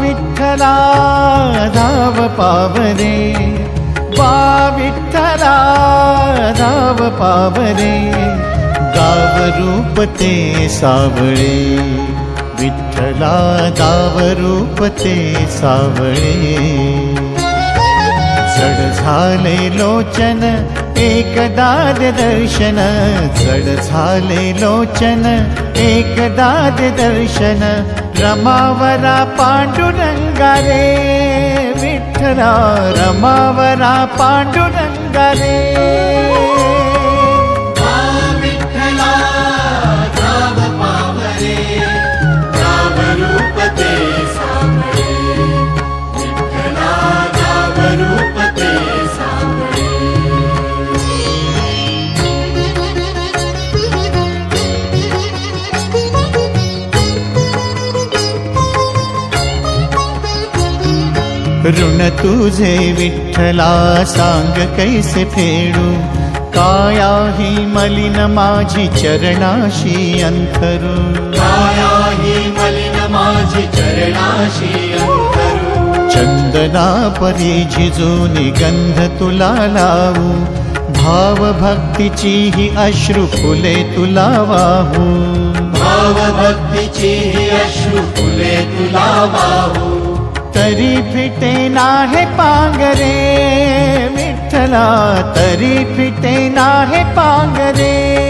विठ्ठला धाव पावरे बा विठ्ठला धाव पावरे गाव रूप ते सावळे. विठ्ठला गाव रूप ते सावळे. जड झाले लोचन एकदा दर्शन जड झाले लोचन एकदा दर्शन रमावरा पांडुरंगा रे विठ्ठला रमावरा पांडुरंगा ऋण तुझे विठ्ठला सांग कैसे फेडू? काया ही मलिन माझी चरणाशी अंथरू काया ही मलिन माझी चरणाशी अंतरू. चंदना परी झिजून गंध तुला लावू. भाव भक्तीची ही अश्रू फुले तुला वाहू. भाव भक्तीची ही अश्रू फुले तुला वाहू. तरी फिटे नाहे पांगरे विठ्ठला तरी फिटे नाहे पांगरे.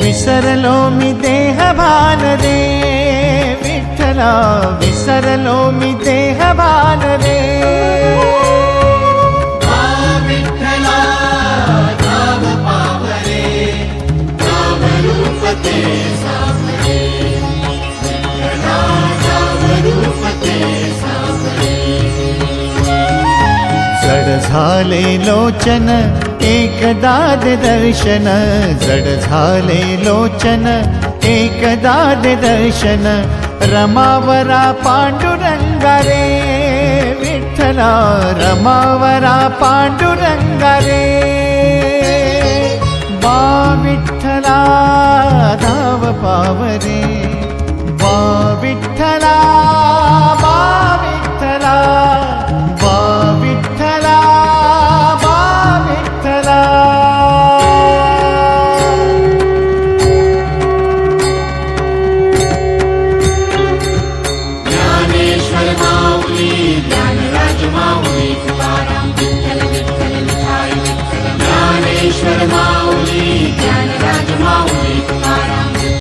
विसरलो मी देह भान रे विठ्ठला विसरलो मी देह भान रे. झाले लोचन एकदा दर्शन जड झाले लोचन। एकदा दर्शन रमावरा पांडुरंगा रे विठ्ठला रमावरा पांडुरंगा रे बा विठ्ठला धाव पावरे